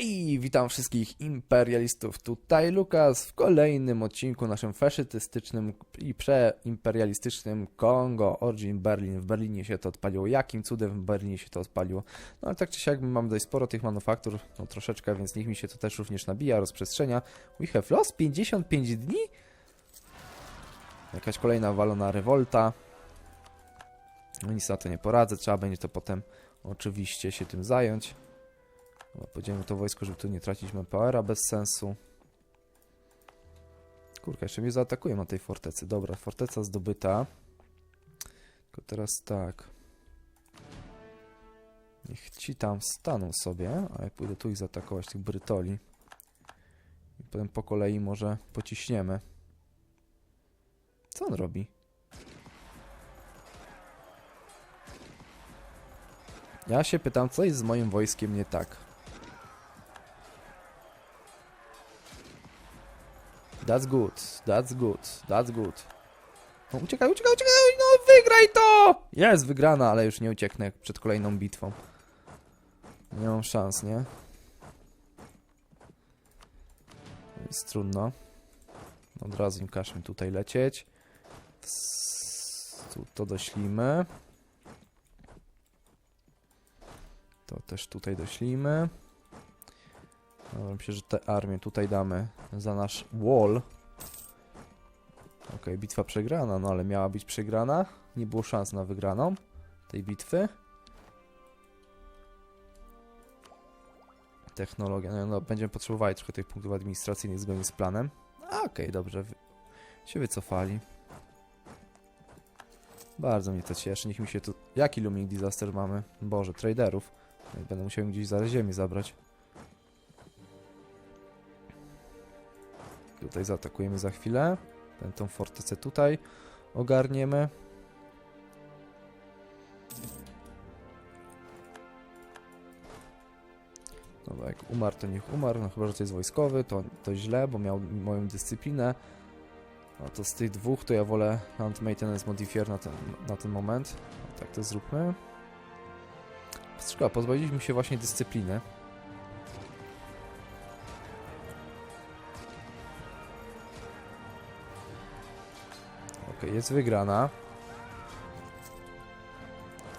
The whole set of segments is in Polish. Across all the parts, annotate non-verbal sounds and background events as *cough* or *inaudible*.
Hej, witam wszystkich imperialistów. Tutaj Lukas w kolejnym odcinku naszym faszytystycznym i przeimperialistycznym Kongo Origin Berlin. W Berlinie się to odpaliło. Jakim cudem w Berlinie się to odpaliło? No ale tak czy siak mam dość sporo tych manufaktur, no troszeczkę, więc niech mi się to też również nabija, rozprzestrzenia. We have lost 55 dni? Jakaś kolejna walona rewolta. No nic na to nie poradzę, trzeba będzie to potem oczywiście się tym zająć. Podzielimy to wojsko, żeby tu nie tracić manpowera bez sensu. Kurka, jeszcze mnie zaatakują na tej fortecy. Dobra, forteca zdobyta. Tylko teraz tak. Niech ci tam staną sobie, a ja pójdę tu ich zaatakować, tych brytoli. I potem po kolei może pociśniemy. Co on robi? Ja się pytam, co jest z moim wojskiem nie tak. That's good, that's good, that's good. No, uciekaj, uciekaj, uciekaj, no wygraj to! Jest wygrana, ale już nie ucieknę przed kolejną bitwą. Nie mam szans, nie? Jest trudno. Od razu im każmy tutaj lecieć. Tu to doślimy. To też tutaj doślimy. Dobra, myślę, że te armię tutaj damy za nasz wall. Okej, bitwa przegrana, no ale miała być przegrana. Nie było szans na wygraną tej bitwy. Technologia, no, no będziemy potrzebowali trochę tych punktów administracyjnych zgodnie z planem. Okej, dobrze, wy... się wycofali. Bardzo mnie to cieszy, niech mi się tu... Jaki looming disaster mamy? Boże, traderów. Będę musiał gdzieś za ziemi zabrać. Tutaj zaatakujemy za chwilę. Ten, tą fortecę tutaj ogarniemy. Dobra, jak umarł, to niech umarł. No chyba, że to jest wojskowy, to, to źle, bo miał moją dyscyplinę. No to z tych dwóch to ja wolę Land Maintenance Modifier na ten, na ten moment. No, tak to zróbmy. Szkoda, pozbawiliśmy się właśnie dyscypliny. Ok, jest wygrana.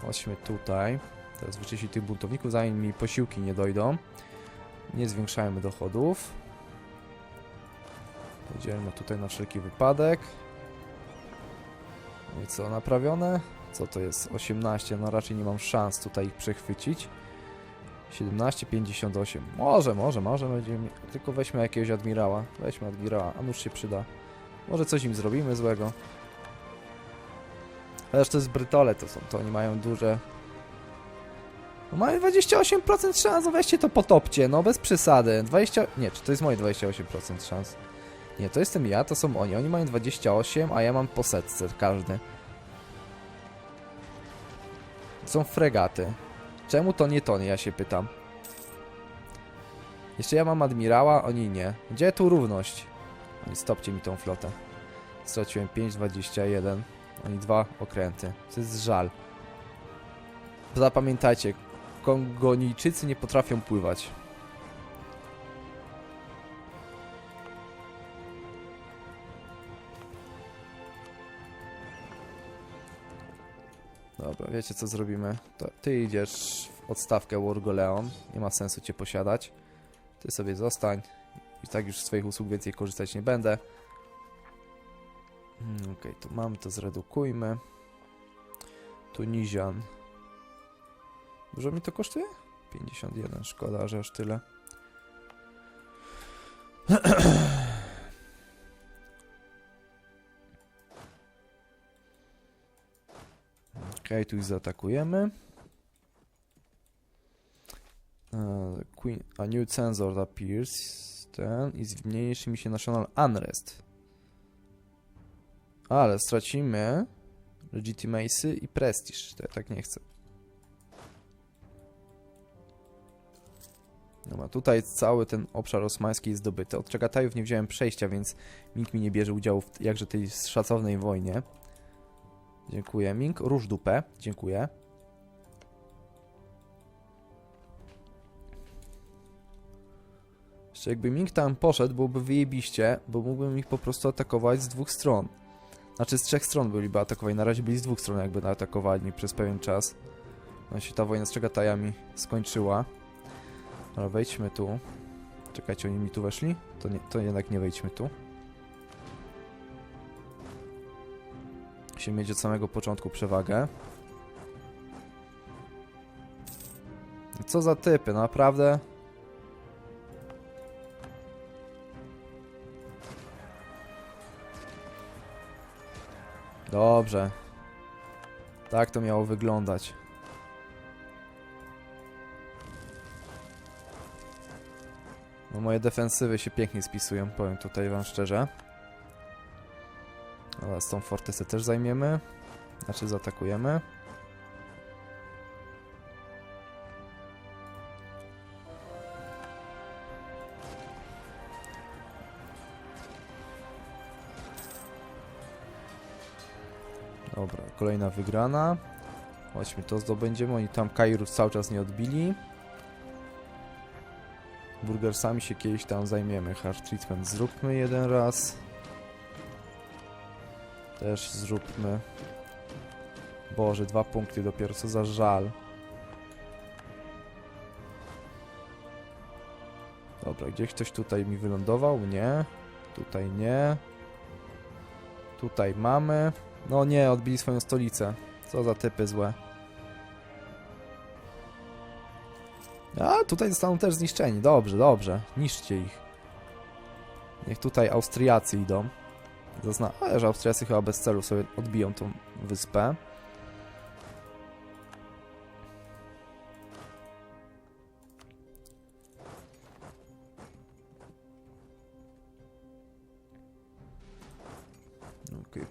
Chodźmy tutaj. Teraz wyczyścić tych buntowników, zanim mi posiłki nie dojdą. Nie zwiększajmy dochodów. Podzielmy tutaj na wszelki wypadek. I co, naprawione? Co to jest? 18, no raczej nie mam szans tutaj ich przechwycić. 17, 58. Może, może, może będziemy... Tylko weźmy jakiegoś admirała. Weźmy admirała, a nuż się przyda. Może coś im zrobimy złego. Chociaż to jest brytole, to są, to oni mają duże... No mają 28% szans, no weźcie to potopcie, no bez przesady. 20... Nie, czy to jest moje 28% szans? Nie, to jestem ja, to są oni. Oni mają 28, a ja mam po setce każdy. Są fregaty. Czemu to nie to, nie, ja się pytam. Jeszcze ja mam admirała, oni nie. Gdzie tu równość? Oni stopcie mi tą flotę. Straciłem 5,21. Oni dwa okręty. To jest żal. Zapamiętajcie, Kongonijczycy nie potrafią pływać. Dobra, wiecie co zrobimy? To ty idziesz w odstawkę Wargoleon. Nie ma sensu cię posiadać. Ty sobie zostań. I tak już z twoich usług więcej korzystać nie będę. Hmm, Okej, to mamy to zredukujmy. Tunizian. Dużo mi to kosztuje? 51, szkoda, że aż tyle. *clears throat* Okej, tu ich zaatakujemy. Uh, Queen, a new censor appears. Ten i zmniejszy mi się national unrest. Ale stracimy legitimacy i prestiż. To ja tak nie chcę. Dobra, tutaj cały ten obszar osmański jest zdobyty. Od Czagatajów nie wziąłem przejścia, więc nikt mi nie bierze udziału w jakże tej szacownej wojnie. Dziękuję, Mink. Róż dupę. Dziękuję. Jeszcze jakby Ming tam poszedł, byłoby wyjebiście, bo mógłbym ich po prostu atakować z dwóch stron. Znaczy z trzech stron byliby atakowani. Na razie byli z dwóch stron jakby atakowali przez pewien czas. No się ta wojna z Czagatajami skończyła. Ale wejdźmy tu. Czekajcie, oni mi tu weszli? To, nie, to jednak nie wejdźmy tu. Musimy mieć od samego początku przewagę. Co za typy, no naprawdę? Dobrze. Tak to miało wyglądać. No moje defensywy się pięknie spisują, powiem tutaj wam szczerze. Oraz tą fortecę też zajmiemy. Znaczy zaatakujemy. Kolejna wygrana. Chodźmy, to zdobędziemy. Oni tam Kairus cały czas nie odbili. Burgersami się kiedyś tam zajmiemy. Hard treatment zróbmy jeden raz. Też zróbmy. Boże, dwa punkty dopiero, co za żal. Dobra, gdzieś ktoś tutaj mi wylądował? Nie. Tutaj nie. Tutaj mamy. No nie, odbili swoją stolicę. Co za typy złe. A, tutaj zostaną też zniszczeni. Dobrze, dobrze. Niszczcie ich. Niech tutaj Austriacy idą. Zazna... Ale że Austriacy chyba bez celu sobie odbiją tą wyspę.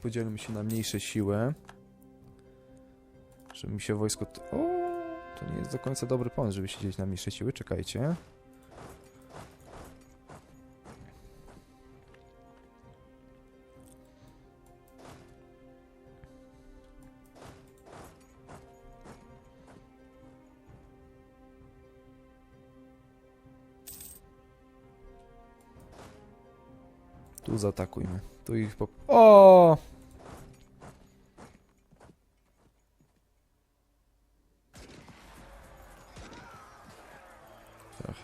Okej, podzielimy się na mniejsze siły. Żeby mi się wojsko... O, to nie jest do końca dobry pomysł, żeby się dzielić na mniejsze siły. Czekajcie. Tu zaatakujmy. Tu ich po... O!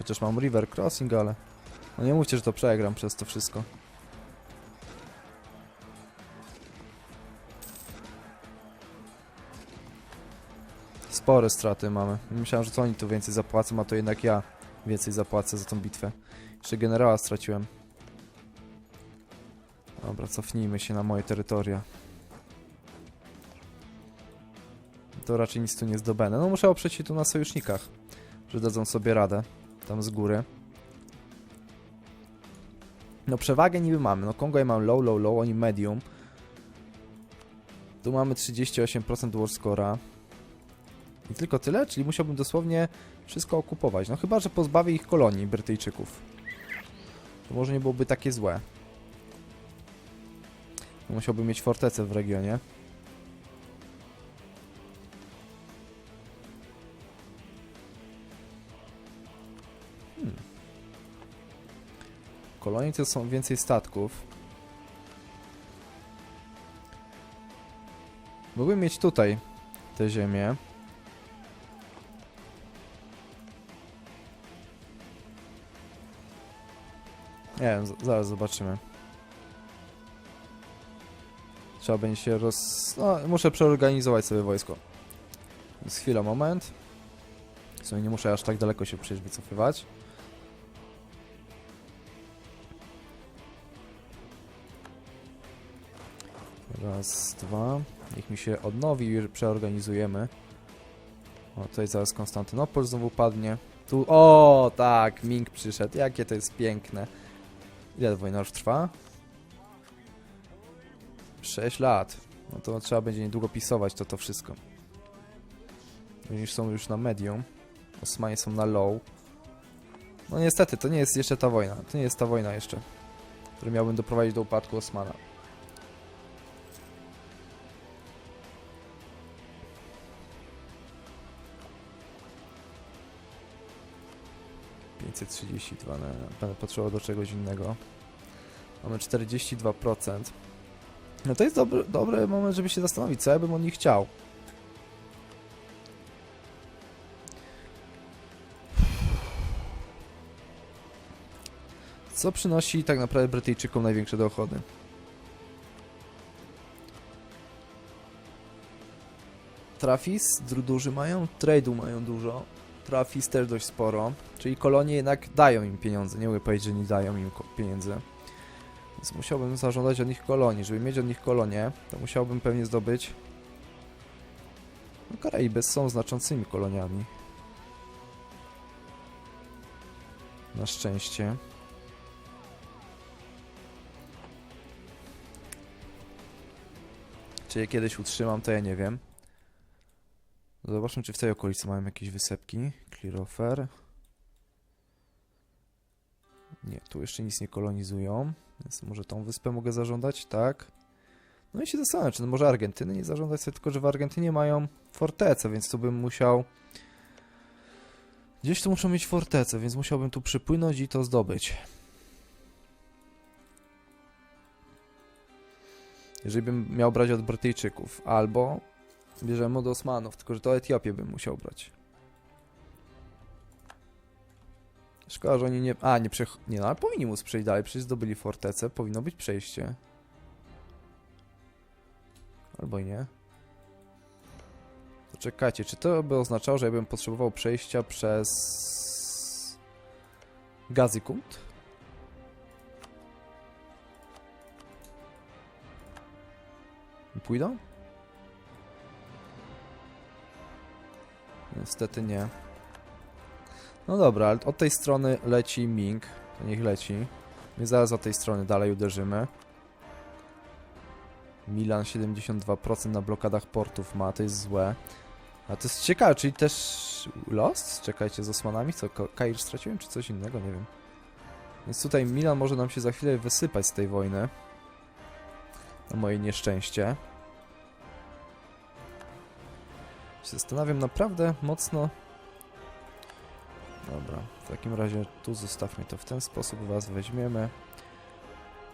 Chociaż mam River Crossing, ale... No nie mówcie, że to przegram przez to wszystko. Spore straty mamy. Myślałem, że to oni tu więcej zapłacą, a to jednak ja więcej zapłacę za tą bitwę. Jeszcze generała straciłem. Dobra, cofnijmy się na moje terytoria. To raczej nic tu nie zdobędę. No muszę oprzeć się tu na sojusznikach, że dadzą sobie radę tam z góry. No przewagę niby mamy. No Kongo ja mam low, low, low, oni medium. Tu mamy 38% war score'a. I tylko tyle? Czyli musiałbym dosłownie wszystko okupować. No chyba, że pozbawię ich kolonii Brytyjczyków. To może nie byłoby takie złe. Musiałbym mieć fortecę w regionie. Kolonie to są więcej statków. Mógłbym mieć tutaj tę ziemię. Nie wiem, zaraz zobaczymy. Trzeba będzie się roz... No, muszę przeorganizować sobie wojsko. Więc chwila, moment. W sumie nie muszę aż tak daleko się przecież wycofywać. Raz, dwa. Niech mi się odnowi przeorganizujemy. O, tutaj zaraz Konstantynopol znowu padnie. Tu, o tak, Ming przyszedł. Jakie to jest piękne. Ile wojna już trwa? 6 lat. No to trzeba będzie niedługo pisować to to wszystko. Już są już na medium. Osmanie są na low. No niestety, to nie jest jeszcze ta wojna. To nie jest ta wojna jeszcze. Który miałbym doprowadzić do upadku Osmana. 532, no, będę potrzebował do czegoś innego. Mamy 42%. No to jest dobry, dobry moment, żeby się zastanowić, co ja bym od nich chciał. Co przynosi tak naprawdę Brytyjczykom największe dochody? Trafis duży mają, trade'u mają dużo, Trafis też dość sporo, czyli kolonie jednak dają im pieniądze, nie mogę powiedzieć, że nie dają im pieniędzy. Więc musiałbym zażądać od nich kolonii. Żeby mieć od nich kolonię, to musiałbym pewnie zdobyć... No Karaiby są znaczącymi koloniami. Na szczęście. Czy je kiedyś utrzymam, to ja nie wiem. Zobaczmy, czy w tej okolicy mają jakieś wysepki. Clear offer. Nie, tu jeszcze nic nie kolonizują. Więc może tą wyspę mogę zażądać, tak. No i się zastanawiam, czy może Argentyny nie zażądać sobie, tylko że w Argentynie mają fortecę, więc tu bym musiał... Gdzieś tu muszą mieć fortecę, więc musiałbym tu przypłynąć i to zdobyć. Jeżeli bym miał brać od Brytyjczyków, albo bierzemy od Osmanów, tylko że to Etiopię bym musiał brać. Szkoda, że oni nie... A, nie przech... Nie no, ale powinni móc przejść dalej, przecież zdobyli fortecę, powinno być przejście. Albo nie. To czekajcie, czy to by oznaczało, że ja bym potrzebował przejścia przez... Gazikund? Pójdą? Niestety nie. No dobra, ale od tej strony leci Ming. To niech leci. My zaraz od tej strony dalej uderzymy. Milan 72% na blokadach portów ma, to jest złe. A to jest ciekawe, czyli też Lost? Czekajcie, z Osmanami? Co, Kair straciłem, czy coś innego? Nie wiem. Więc tutaj Milan może nam się za chwilę wysypać z tej wojny. Na moje nieszczęście. Zastanawiam naprawdę mocno. Dobra, w takim razie tu zostawmy to w ten sposób, was weźmiemy.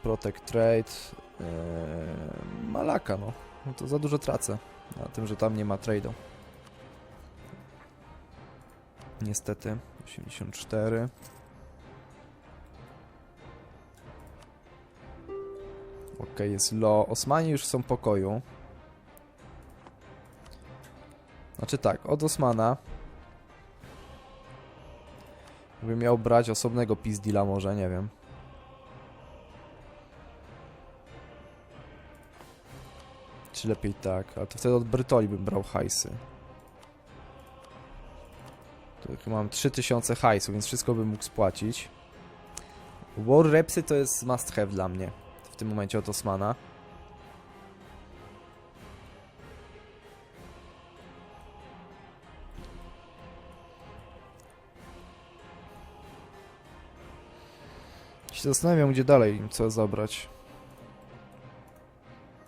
Protect Trade. Eee, Malaka, no. no. To za dużo tracę na tym, że tam nie ma trade'u. Niestety, 84. Ok, jest lo. Osmani już są pokoju. Znaczy tak, od Osmana bym miał brać osobnego pizdila może, nie wiem. Czy lepiej tak, ale to wtedy od Brytoli bym brał hajsy. Tu mam 3000 hajsu, więc wszystko bym mógł spłacić. War Repsy to jest must have dla mnie. W tym momencie od Osmana. Się zastanawiam, gdzie dalej im co zabrać.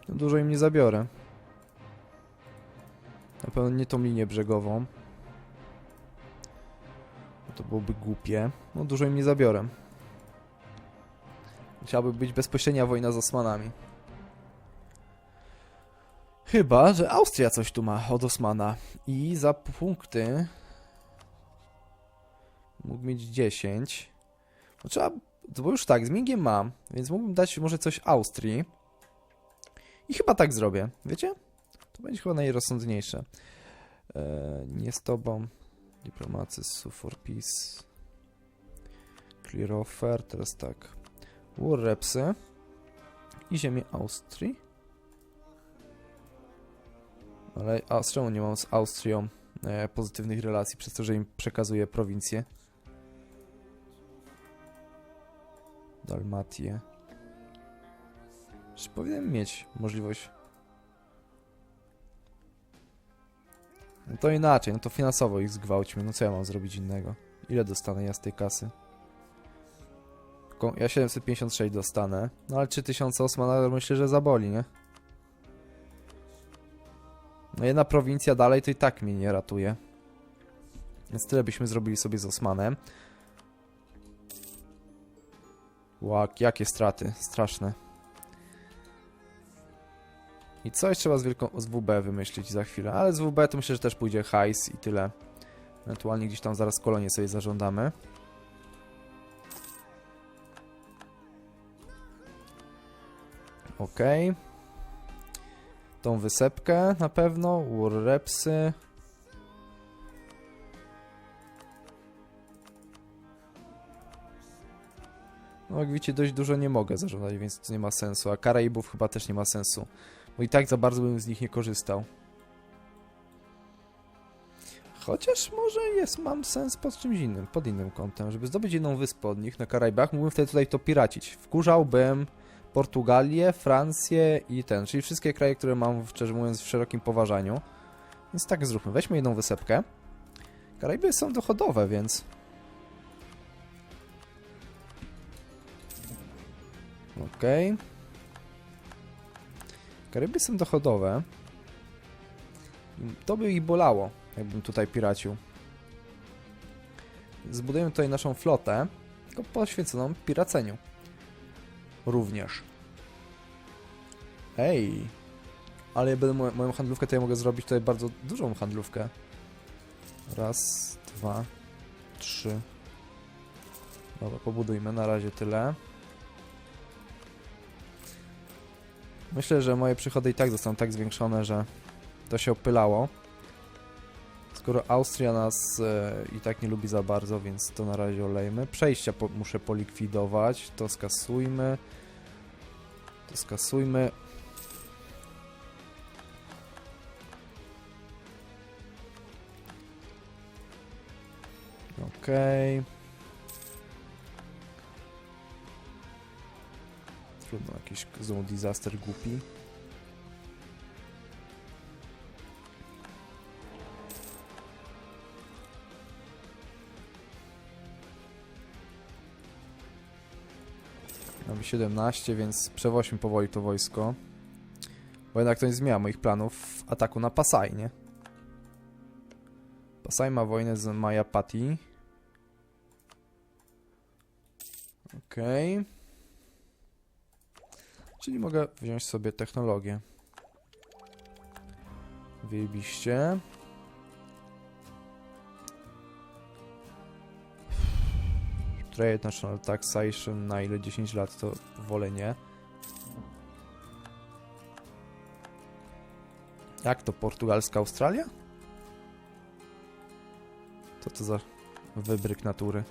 Dużo im nie zabiorę. Na pewno nie tą linię brzegową. To byłoby głupie. No dużo im nie zabiorę. Musiałaby być bezpośrednia wojna z Osmanami. Chyba, że Austria coś tu ma od Osmana. I za punkty... Mógł mieć 10. No trzeba bo już tak, z Mingiem mam, więc mógłbym dać może coś Austrii. I chyba tak zrobię, wiecie? To będzie chyba najrozsądniejsze. Eee, nie z tobą. Diplomacy, sue for peace. Clear offer, teraz tak. War repsy. I ziemię Austrii. Ale a z czemu nie mam z Austrią e, pozytywnych relacji, przez to, że im przekazuję prowincję? Dalmatię. Czy powinienem mieć możliwość... No to inaczej, no to finansowo ich zgwałćmy, no co ja mam zrobić innego? Ile dostanę ja z tej kasy? Ja 756 dostanę, no ale 3000 Osmana myślę, że zaboli, nie? No jedna prowincja dalej to i tak mnie nie ratuje. Więc tyle byśmy zrobili sobie z Osmanem. Łak, jakie straty, straszne. I coś trzeba z, wielką, z WB wymyślić za chwilę, ale z WB to myślę, że też pójdzie hajs i tyle. Ewentualnie gdzieś tam zaraz kolonię sobie zażądamy. Okej. Tą wysepkę na pewno, Warrepsy. No jak widzicie, dość dużo nie mogę zażądać, więc to nie ma sensu. A Karaibów chyba też nie ma sensu. Bo i tak za bardzo bym z nich nie korzystał. Chociaż może jest, mam sens pod czymś innym, pod innym kątem. Żeby zdobyć jedną wyspę od nich na Karaibach, mógłbym wtedy tutaj to piracić. Wkurzałbym Portugalię, Francję i ten, czyli wszystkie kraje, które mam, szczerze mówiąc, w szerokim poważaniu. Więc tak zróbmy. Weźmy jedną wysepkę. Karaiby są dochodowe, więc... Okej. Karaiby są dochodowe. To by ich bolało, jakbym tutaj piracił. Zbudujemy tutaj naszą flotę, tylko poświęconą piraceniu. Również. Ej! Ale ja będę mo moją handlówkę, ja mogę zrobić tutaj bardzo dużą handlówkę. Raz, dwa, trzy. Dobra, pobudujmy na razie tyle. Myślę, że moje przychody i tak zostaną tak zwiększone, że to się opylało. Skoro Austria nas e, i tak nie lubi za bardzo, więc to na razie olejmy. Przejścia po, muszę polikwidować, to skasujmy. To skasujmy. Okej. Trudno, jakiś znowu disaster głupi. Mamy 17, więc przewoźmy powoli to wojsko. Bo jednak to nie zmienia moich planów ataku na Pasaj, nie? Pasaj ma wojnę z Majapati. Okej. Czyli mogę wziąć sobie technologię. Wyjebiście. Trade National Taxation na ile 10 lat to wolę nie. Jak to portugalska Australia? Co to za wybryk natury?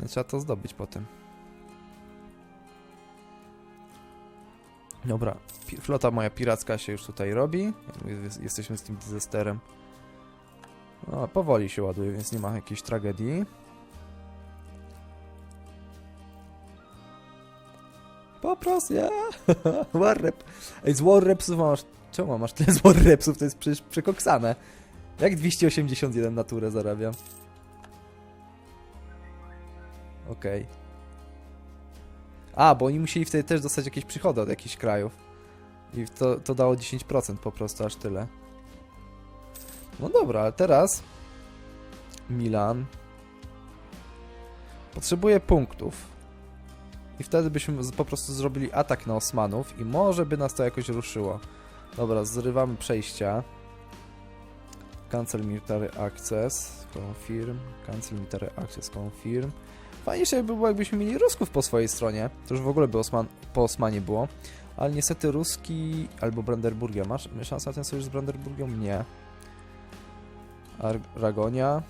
No, trzeba to zdobyć potem. Dobra, flota moja piracka się już tutaj robi. Jest- Jesteśmy z tym disasterem. No, powoli się ładuje, więc nie ma jakiejś tragedii. Po prostu, ja. *laughs* Warrep. Ej, z Warrepsów masz... Czemu masz tyle z Warrepsów? To jest przecież przekoksane. Jak 281 na turę zarabiam? Okej. A, bo oni musieli wtedy też dostać jakieś przychody od jakichś krajów. I to, to dało 10% po prostu, aż tyle. No dobra, ale teraz... Milan. Potrzebuje punktów. I wtedy byśmy po prostu zrobili atak na Osmanów i może by nas to jakoś ruszyło. Dobra, zrywamy przejścia. Cancel Military Access. Confirm. Cancel Military Access. Confirm. Fajniejsze by było, jakbyśmy mieli Rusków po swojej stronie. To już w ogóle by Osman, po Osmanie było. Ale niestety Ruski albo Brandenburgia. Masz szansę na ten sojusz z Brandenburgią? Nie. Ar Aragonia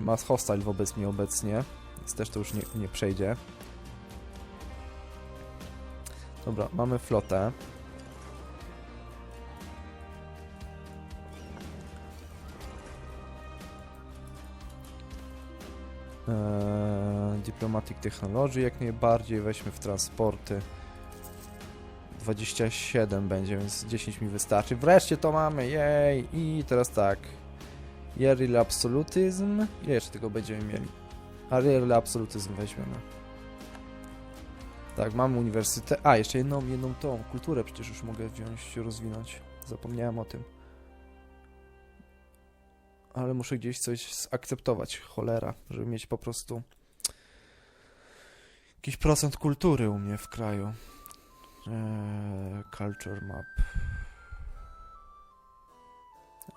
ma hostile wobec mnie obecnie, więc też to już nie, nie przejdzie. Dobra, mamy flotę. Eee, Diplomatic Technology jak najbardziej, weźmy w transporty. 27 będzie, więc 10 mi wystarczy. Wreszcie to mamy, jej! I teraz tak. Jeril Absolutyzm. Ile jeszcze tego będziemy mieli? A Jeril Absolutyzm weźmiemy. Tak, mamy uniwersytet. A, jeszcze jedną, jedną tą kulturę przecież już mogę wziąć, rozwinąć. Zapomniałem o tym. Ale muszę gdzieś coś zaakceptować, cholera, żeby mieć po prostu Jakiś procent kultury u mnie w kraju. Eee, culture map.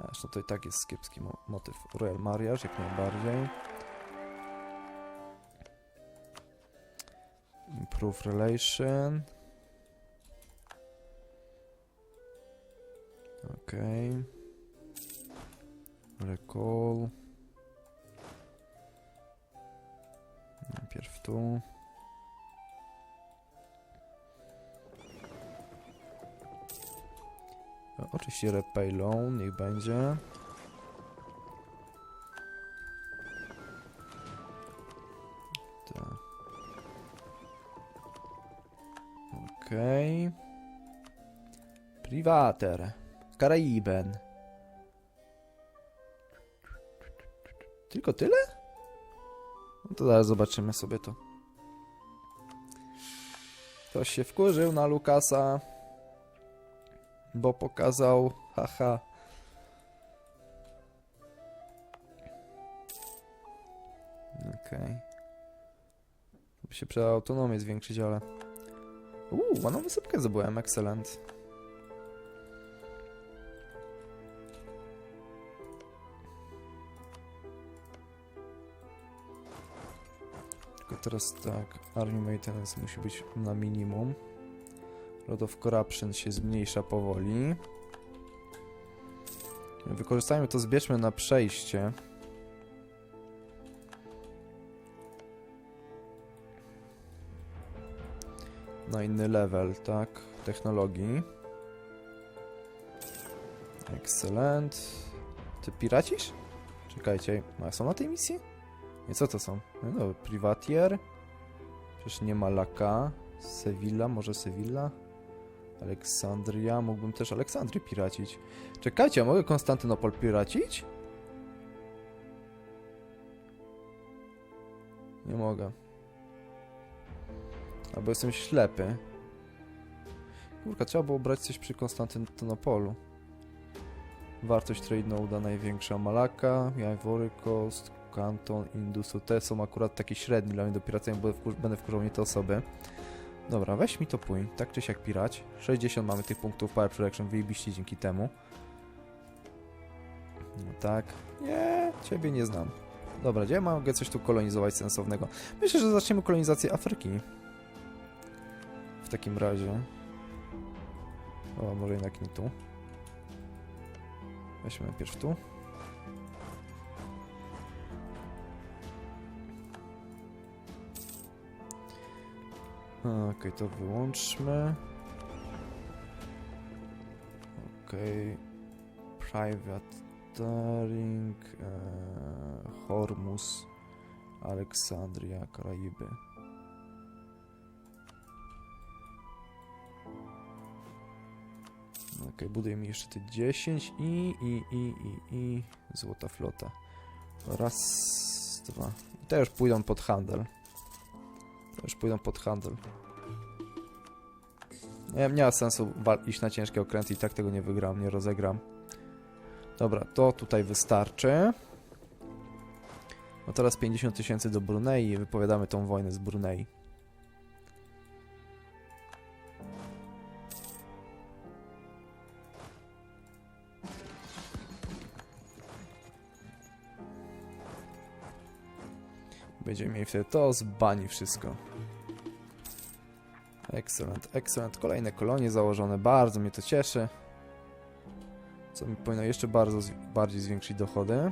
Zresztą to i tak jest kiepski mo motyw. Royal Mariage jak najbardziej. Improve relation. Okej. Recall. Najpierw tu. Oczywiście repay loan, niech będzie. Tak. Okej. Privater. Karaiben. Tylko tyle? No to zaraz zobaczymy sobie to. Ktoś się wkurzył na Lukasa. Bo pokazał, haha. Okej. By się przydało autonomię zwiększyć, ale... Uuu, ładną wysypkę zdobyłem, excellent. Tylko teraz tak, Army Maintenance musi być na minimum. Lot of Corruption się zmniejsza powoli. Wykorzystajmy to, zbierzmy na przejście. Na inny level, tak? Technologii. Excellent. Ty piracisz? Czekajcie, a są na tej misji? Nie, co to są? No, no Privatier. Przecież nie ma Laka. Sevilla, może Sevilla? Aleksandria, mógłbym też Aleksandrię piracić. Czekajcie, a mogę Konstantynopol piracić? Nie mogę. Albo jestem ślepy. Kurka, trzeba było brać coś przy Konstantynopolu. Wartość trade noda największa Malaka, Ivory Coast, Kanton, Indusu. Te są akurat takie średnie dla mnie do piracenia, bo będę wkurzał nie te osoby. Dobra, weź mi to pój, tak czy siak pirać. 60 mamy tych punktów Power Production, wyjebiście dzięki temu. No tak. Nie, ciebie nie znam. Dobra, gdzie mogę coś tu kolonizować sensownego? Myślę, że zaczniemy kolonizację Afryki. W takim razie. O, może jednak nie tu. Weźmy najpierw tu. Okej, to wyłączmy. Okej. Privateering. E, Hormuz. Aleksandria, Karaiby. Okej, budujemy jeszcze te 10 i, i, i, i, i złota flota. Raz, dwa. I te już pójdą pod handel. Już pójdą pod handel. Nie, nie ma sensu iść na ciężkie okręty i tak tego nie wygram, nie rozegram. Dobra, to tutaj wystarczy. No teraz 50 tysięcy do Brunei i wypowiadamy tą wojnę z Brunei. Będziemy mieli wtedy to, zbani wszystko. Excellent, excellent. Kolejne kolonie założone, bardzo mnie to cieszy. Co mi powinno jeszcze bardzo bardziej zwiększyć dochody.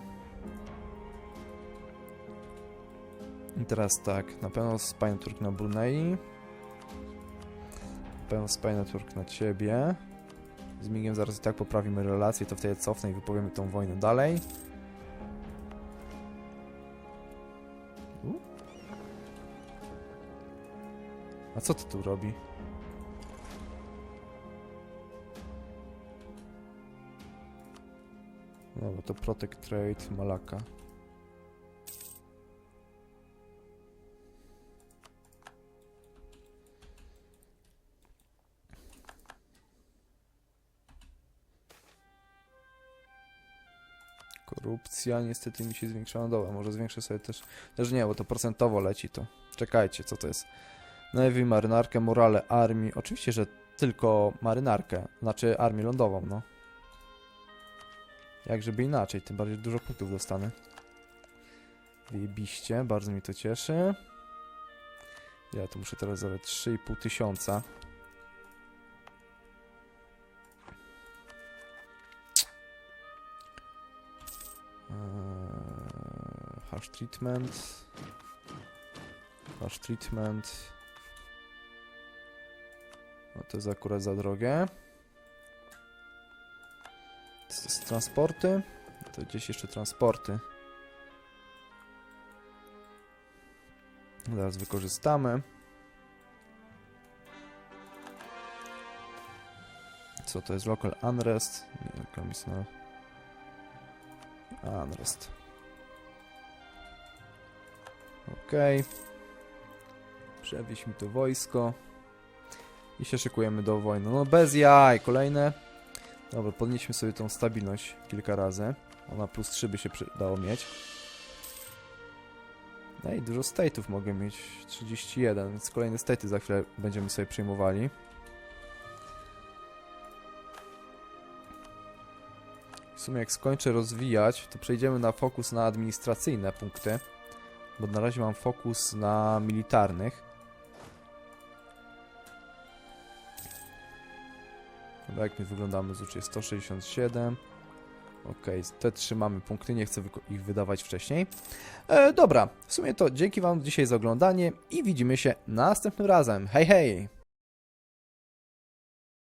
I teraz tak, na pewno Spy Network na Brunei. Na pewno Spy Network na ciebie. Z Migiem zaraz i tak poprawimy relacje, to wtedy cofnę i wypowiemy tą wojnę dalej. A co to tu robi? No bo to Protect Trade Malaka. Korupcja niestety mi się zwiększyła. No dobra, może zwiększę sobie też. Też nie, bo to procentowo leci to. Czekajcie, co to jest? Navy, marynarkę, morale armii. Oczywiście, że tylko marynarkę, znaczy armię lądową, no. Jak żeby inaczej, tym bardziej dużo punktów dostanę. Wyjebiście, bardzo mi to cieszy. Ja tu muszę teraz zadać 3,5 tysiąca. Eee, Harsh treatment. Harsh treatment. To jest akurat za drogie. To jest transporty. To gdzieś jeszcze transporty. Zaraz wykorzystamy. Co to jest? Local unrest. Nie, local. Unrest. Okej. Przewieź mi to wojsko. I się szykujemy do wojny. No bez jaj, kolejne. Dobra, podnieśmy sobie tą stabilność kilka razy. Ona plus 3 by się przydało mieć. No i dużo state'ów mogę mieć. 31, więc kolejne state'y za chwilę będziemy sobie przyjmowali. W sumie jak skończę rozwijać, to przejdziemy na fokus na administracyjne punkty. Bo na razie mam fokus na militarnych. Jak my wyglądamy z uczy 167. Ok, te trzymamy punkty, nie chcę ich wydawać wcześniej. E, dobra, w sumie to dzięki Wam dzisiaj za oglądanie i widzimy się następnym razem. Hej, hej!